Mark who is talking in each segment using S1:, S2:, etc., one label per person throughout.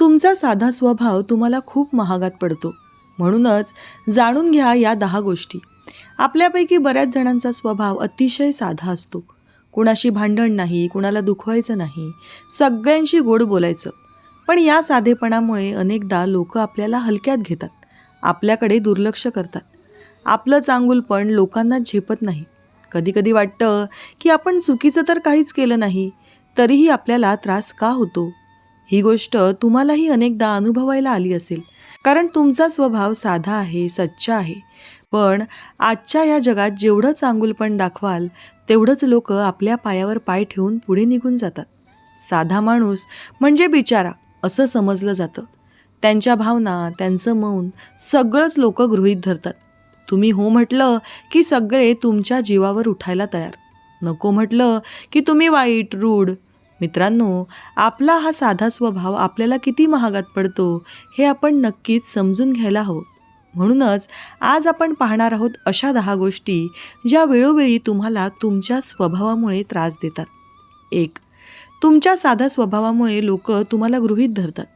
S1: तुमचा साधा स्वभाव तुम्हाला खूप महागात पडतो. म्हणूनच जाणून घ्या या दहा गोष्टी. आपल्यापैकी बऱ्याच जणांचा स्वभाव अतिशय साधा असतो. कुणाशी भांडण नाही कुणाला दुखवायचं नाही सगळ्यांशी गोड बोलायचं. पण या साधेपणामुळे अनेकदा लोक आपल्याला हलक्यात घेतात. आपल्याकडे दुर्लक्ष करतात. आपलं चांगुलपण लोकांना झेपत नाही. कधीकधी वाटतं की आपण चुकीचं तर काहीच केलं नाही तरीही आपल्याला त्रास का होतो? ही गोष्ट तुम्हालाही अनेकदा अनुभवायला आली असेल. कारण तुमचा स्वभाव साधा आहे सच्चा आहे. पण आजच्या या जगात जेवढं चांगुलपण दाखवाल तेवढंच लोक आपल्या पायावर पाय ठेवून पुढे निघून जातात. साधा माणूस म्हणजे बिचारा असं समजलं जातं. त्यांच्या भावना त्यांचं मौन सगळंच लोक गृहीत धरतात. तुम्ही हो म्हटलं की सगळे तुमच्या जीवावर उठायला तयार. नको म्हटलं की तुम्ही वाईट रूढ मित्रांनो आपला हा साधा स्वभाव आपल्याला किती महागात पडतो हे आपण नक्कीच समजून घ्यायला हवं. म्हणूनच आज आपण पाहणार आहोत अशा दहा गोष्टी ज्या वेळोवेळी तुम्हाला तुमच्या स्वभावामुळे त्रास देतात. एक तुमच्या साध्या स्वभावामुळे लोक तुम्हाला गृहीत धरतात.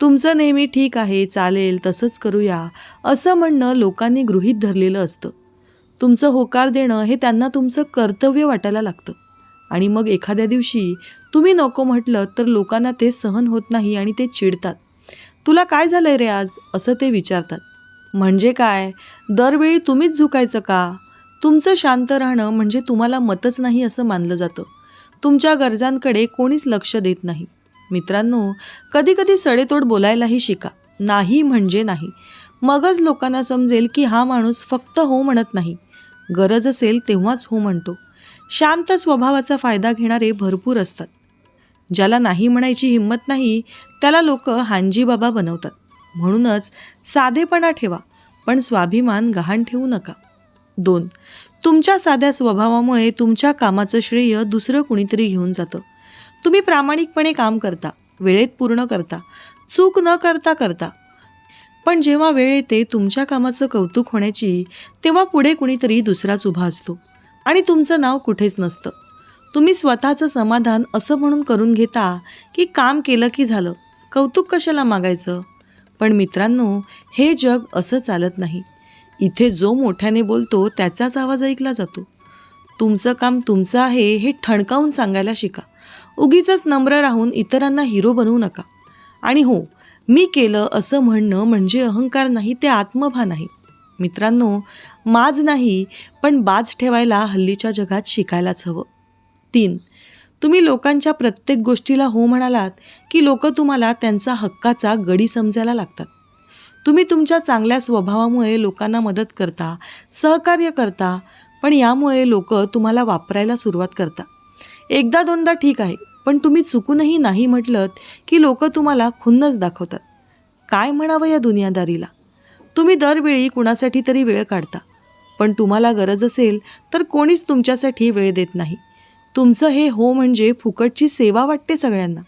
S1: तुमचं नेहमी ठीक आहे चालेल तसंच करूया असं म्हणणं लोकांनी गृहीत धरलेलं असतं. तुमचं होकार देणं हे त्यांना तुमचं कर्तव्य वाटायला लागतं. आणि मग एखाद्या दिवशी तुम्ही नको म्हटलं तर लोकांना ते सहन होत नाही आणि ते चिडतात. तुला काय झालंय रे आज? असं ते विचारतात. म्हणजे काय? दरवेळी तुम्हीच झुकायचं का? तुमचं शांत राहणं म्हणजे तुम्हाला मतच नाही असं मानलं जातं. तुमच्या गरजांकडे कोणीच लक्ष देत नाही. मित्रांनो कधीकधी सडेतोड बोलायलाही शिका. नाही म्हणजे नाही. मगच लोकांना समजेल की हा माणूस फक्त हो म्हणत नाही. गरज असेल तेव्हाच हो म्हणतो. शांत स्वभावाचा फायदा घेणारे भरपूर असतात. ज्याला नाही म्हणायची हिंमत नाही त्याला लोक हांजी बाबा बनवतात. म्हणूनच साधेपणा ठेवा पण स्वाभिमान गहाण ठेवू नका. दोन तुमच्या साध्या स्वभावामुळे तुमच्या कामाचं श्रेय दुसरं कुणीतरी घेऊन जातं. तुम्ही प्रामाणिकपणे काम करता वेळेत पूर्ण करता चूक न करता करता. पण जेव्हा वेळ येते तुमच्या कामाचं कौतुक होण्याची तेव्हा पुढे कुणीतरी दुसराच उभा असतो. आणि तुमचं नाव कुठेच नसतं. तुम्ही स्वतःचं समाधान असं म्हणून करून घेता की काम केलं की झालं? कौतुक कशाला मागायचं? पण मित्रांनो हे जग असं चालत नाही. इथे जो मोठ्याने बोलतो त्याचाच आवाज ऐकला जातो. तुमचं काम तुमचं आहे हे ठणकावून सांगायला शिका. उगीच नम्र राहून इतरांना हिरो बनवू नका. आणि हो मी केलं असं म्हणणं म्हणजे अहंकार नाही ते आत्मभान आहे. मित्रांनो माज नाही पण बाज ठेवायला हल्लीच्या जगात शिकायलाच हवं. तीन. तुम्ही लोकांच्या प्रत्येक गोष्टीला हो म्हणालात की लोक तुम्हाला त्यांचा हक्काचा गडी समजायला लागतात. तुम्ही तुमच्या चांगल्या स्वभावामुळे लोकांना मदत करता सहकार्य करता पण यामुळे लोक तुम्हाला वापरायला सुरुवात करता एकदा दोनदा ठीक आहे पण तुम्ही चुकूनही नाही म्हटलं की लोक तुम्हाला खुन्नच दाखवतात. काय म्हणावं या दुनियादारीला? तुम्ही दरवेळी कुणासाठी तरी वेळ काढता. पण तुम्हाला गरज असेल तर कोणीच तुमच्यासाठी वेळ देत नाही. तुमचं हे हो म्हणजे फुकटची सेवा वाटते सगळ्यांना.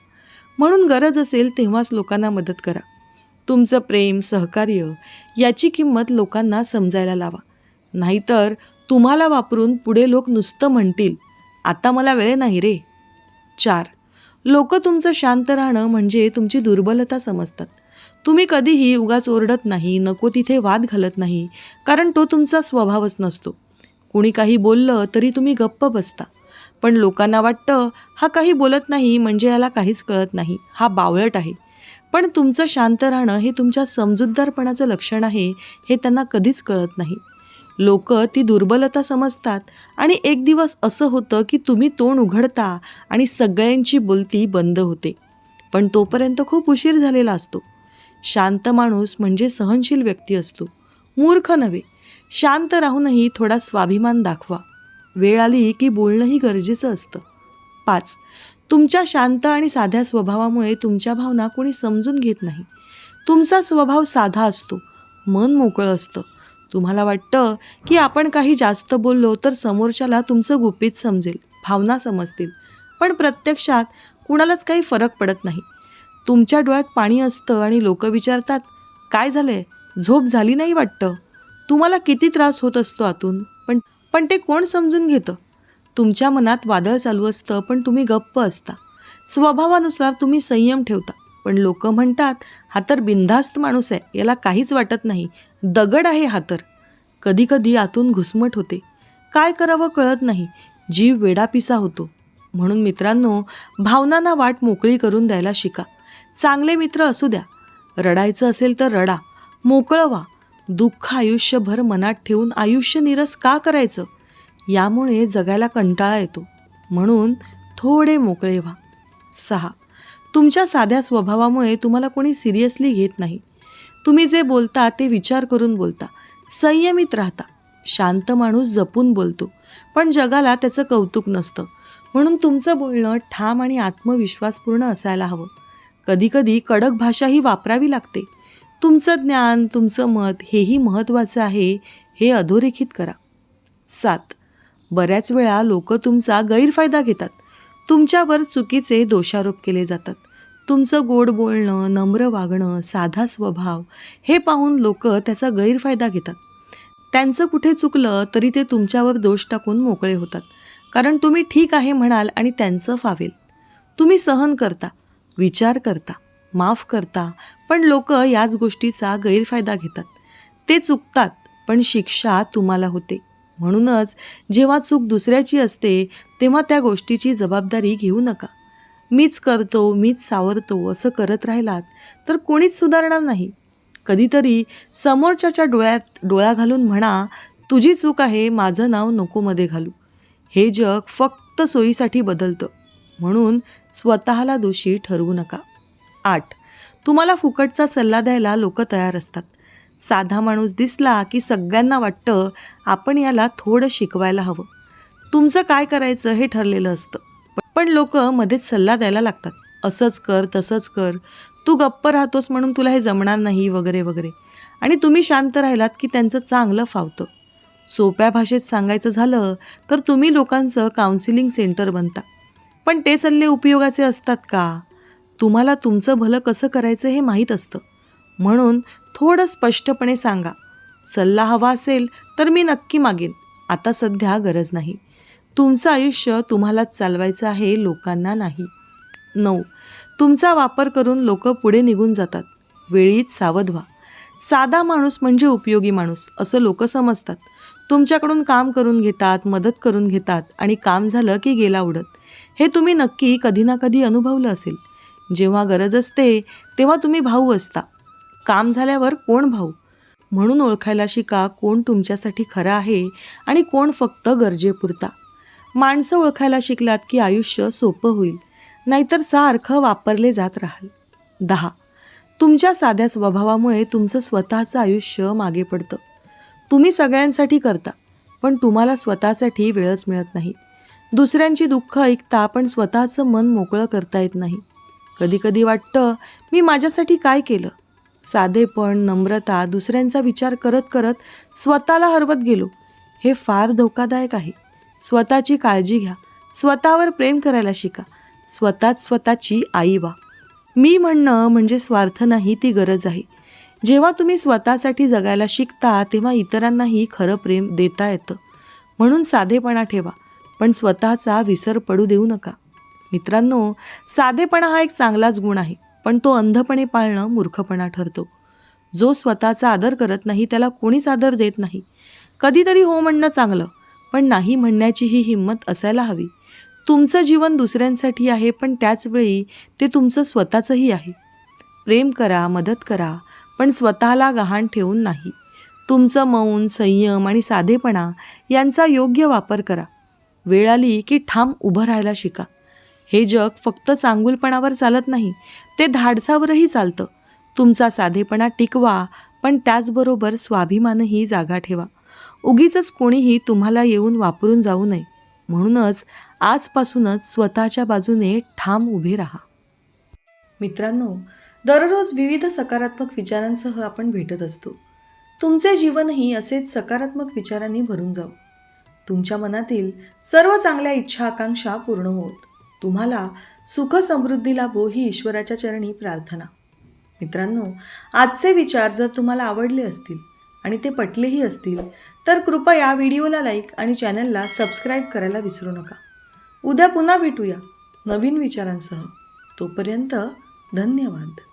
S1: म्हणून गरज असेल तेव्हाच लोकांना मदत करा. तुमचं प्रेम सहकार्य याची किंमत लोकांना समजायला लावा. नाहीतर तुम्हाला वापरून पुढे लोक नुसतं म्हणतील आता मला वेळ नाही रे. चार लोक तुमचं शांत राहणं म्हणजे तुमची दुर्बलता समजतात. तुम्ही कधीही उगाच ओरडत नाही नको तिथे वाद घालत नाही कारण तो तुमचा स्वभावच नसतो. कुणी काही बोललं तरी तुम्ही गप्प बसता. पण लोकांना वाटतं हा काही बोलत नाही म्हणजे याला काहीच कळत नाही. हा बावळट आहे. पण तुमचं शांत राहणं हे तुमच्या समजूतदारपणाचं लक्षण आहे हे त्यांना कधीच कळत नाही. लोक ती दुर्बलता समजतात आणि एक दिवस असं होतं की तुम्ही तोंड उघडता आणि सगळ्यांची बोलती बंद होते. पण तोपर्यंत खूप उशीर झालेला असतो. शांत माणूस म्हणजे सहनशील व्यक्ती असतो. मूर्ख नव्हे. शांत राहूनही थोडा स्वाभिमान दाखवा. वेळ आली की बोलणंही गरजेचं असतं. पाच तुमच्या शांत आणि साध्या स्वभावामुळे तुमच्या भावना कोणी समजून घेत नाही. तुमचा स्वभाव साधा असतो मन मोकळं असतं. तुम्हाला वाटतं की आपण काही जास्त बोललो तर समोरच्याला तुमचं गुपित समजेल भावना समजतील. पण प्रत्यक्षात कुणालाच काही फरक पडत नाही. तुमच्या डोळ्यात पाणी असतं आणि लोक विचारतात काय झालंय? झोप झाली नाही वाटतं? तुम्हाला किती त्रास होत असतो आतून? पण पण ते कोण समजून घेतं? तुमच्या मनात वादळ चालू असतं पण तुम्ही गप्प असता. स्वभावानुसार तुम्ही संयम ठेवता. पण लोक म्हणतात हा तर बिनधास्त माणूस आहे याला काहीच वाटत नाही. दगड आहे हा तर. कधीकधी आतून घुसमट होते. काय करावं कळत नाही. जीव वेडापिसा होतो. म्हणून मित्रांनो भावनांना वाट मोकळी करून द्यायला शिका. चांगले मित्र असू द्या. रडायचं असेल तर रडा. मोकळं व्हा. दुःख आयुष्यभर मनात ठेवून आयुष्य निरस का करायचं? यामुळे जगायला कंटाळा येतो. म्हणून थोडे मोकळे व्हा. सहा. तुमच्या साध्या स्वभावामुळे तुम्हाला कोणी सिरियसली घेत नाही. तुम्ही जे बोलता ते विचार करून बोलता. संयमित राहता. शांत माणूस जपून बोलतो. पण जगाला त्याचं कौतुक नसतं. म्हणून तुमचं बोलणं ठाम आणि आत्मविश्वासपूर्ण असायला हवं. कधीकधी कडक भाषाही वापरावी लागते. तुमचं ज्ञान तुमचं मत हेही महत्त्वाचं आहे हे अधोरेखित करा. सात. बऱ्याच वेळा लोक तुमचा गैरफायदा घेतात. तुमच्यावर चुकीचे दोषारोप केले जातात. तुमचं गोड बोलणं नम्र वागणं साधा स्वभाव हे पाहून लोक त्याचा गैरफायदा घेतात. त्यांचं कुठे चुकलं तरी ते तुमच्यावर दोष टाकून मोकळे होतात. कारण तुम्ही ठीक आहे म्हणाल आणि त्यांचं फावेल. तुम्ही सहन करता विचार करता माफ करता पण लोक याच गोष्टीचा गैरफायदा घेतात. ते चुकतात पण शिक्षा तुम्हाला होते. म्हणूनच जेव्हा चूक दुसऱ्याची असते तेव्हा त्या गोष्टीची जबाबदारी घेऊ नका. मीच करतो मीच सावरतो असं करत राहिलात तर कोणीच सुधारणार नाही. कधीतरी समोरच्याच्या डोळ्यात डोळा घालून म्हणा तुझी चूक आहे माझं नाव नकोमध्ये घालू. हे जग फक्त सोयीसाठी बदलतं. म्हणून स्वतःला दोषी ठरवू नका. आठ. तुम्हाला फुकटचा सल्ला द्यायला लोक तयार असतात. साधा माणूस दिसला की सगळ्यांना वाटतं आपण याला थोडं शिकवायला हवं. तुमचं काय करायचं हे ठरलेलं असतं. पण लोक मध्येच सल्ला द्यायला लागतात. असंच कर तसंच कर. तू गप्प राहतोस म्हणून तुला हे जमणार नाही वगैरे वगैरे. आणि तुम्ही शांत राहिलात की त्यांचं चांगलं फावतं. सोप्या भाषेत सांगायचं झालं तर तुम्ही लोकांचं काउन्सिलिंग सेंटर बनता. पण ते सल्ले उपयोगाचे असतात का? तुम्हाला तुमचं भलं कसं करायचं हे माहीत असतं. म्हणून थोडं स्पष्टपणे सांगा. सल्ला हवा असेल तर मी नक्की मागेन. आता सध्या गरज नाही. तुमचं आयुष्य तुम्हालाच चालवायचं आहे लोकांना नाही. नऊ. तुमचा वापर करून लोक पुढे निघून जातात. वेळीच सावध व्हा. साधा माणूस म्हणजे उपयोगी माणूस असं लोक समजतात. तुमच्याकडून काम करून घेतात मदत करून घेतात आणि काम झालं की गेला उडत. हे तुम्ही नक्की कधी ना कधी अनुभवलं असेल. जेव्हा गरज असते तेव्हा तुम्ही भाऊ असता. काम झाल्यावर कोण भाऊ? म्हणून ओळखायला शिका कोण तुमच्यासाठी खरं आहे आणि कोण फक्त गरजेपुरता. माणसं ओळखायला शिकलात की आयुष्य सोपं होईल नाहीतर सारखं वापरले जात राहाल. दहा. तुमच्या साध्या स्वभावामुळे तुमचं स्वतःचं आयुष्य मागे पडतं. तुम्ही सगळ्यांसाठी करता पण तुम्हाला स्वतःसाठी वेळच मिळत नाही. दुसऱ्यांची दुःख ऐकता पण स्वतःचं मन मोकळं करता येत नाही. कधीकधी वाटतं मी माझ्यासाठी काय केलं? साधेपण नम्रता दुसऱ्यांचा विचार करत करत स्वतःला हरवत गेलो. हे फार धोकादायक आहे. स्वतःची काळजी घ्या. स्वतःवर प्रेम करायला शिका. स्वतःच स्वतःची आई वा मी म्हणणं म्हणजे स्वार्थ नाही ती गरज आहे. जेव्हा तुम्ही स्वतःसाठी जगायला शिकता तेव्हा इतरांनाही खरं प्रेम देता येतं. म्हणून साधेपणा ठेवा. पण स्वतःचा विसर पडू देऊ नका. मित्रांनो साधेपणा हा एक चांगलाच गुण आहे पण तो अंधपणे पाळणं मूर्खपणा ठरतो. जो स्वतःचा आदर करत नाही त्याला कोणीच आदर देत नाही. कधीतरी हो म्हणणं चांगलं पण नाही म्हणण्याची ही हिंमत असायला हवी. तुमचं जीवन दुसऱ्यांसाठी आहे पण त्याचवेळी ते तुमचं स्वतःचंही आहे. प्रेम करा मदत करा पण स्वतःला गहाण ठेवून नाही. तुमचं मौन संयम आणि साधेपणा यांचा योग्य वापर करा. वेळ आली की ठाम उभं राहायला शिका. हे जग फक्त चांगुलपणावर चालत नाही ते धाडसावरही चालतं. तुमचा साधेपणा टिकवा पण त्याचबरोबर स्वाभिमानही जागा ठेवा. उगीच कोणीही तुम्हाला येऊन वापरून जाऊ नये. म्हणूनच आजपासूनच स्वतःच्या बाजूने ठाम उभे राहा. मित्रांनो दररोज विविध सकारात्मक विचारांसह आपण भेटत असतो. तुमचे जीवनही असेच सकारात्मक विचारांनी भरून जाऊ तुमच्या मनातील सर्व चांगल्या इच्छा आकांक्षा पूर्ण होत. तुम्हाला सुख समृद्धी लाभो ही ईश्वराच्या चरणी प्रार्थना. मित्रांनो आजचे विचार जर तुम्हाला आवडले असतील आणि ते पटलेही असतील तर कृपया व्हिडिओला लाईक आणि चॅनलला सबस्क्राईब करायला विसरू नका. उद्या पुन्हा भेटूया नवीन विचारांसह. तोपर्यंत धन्यवाद.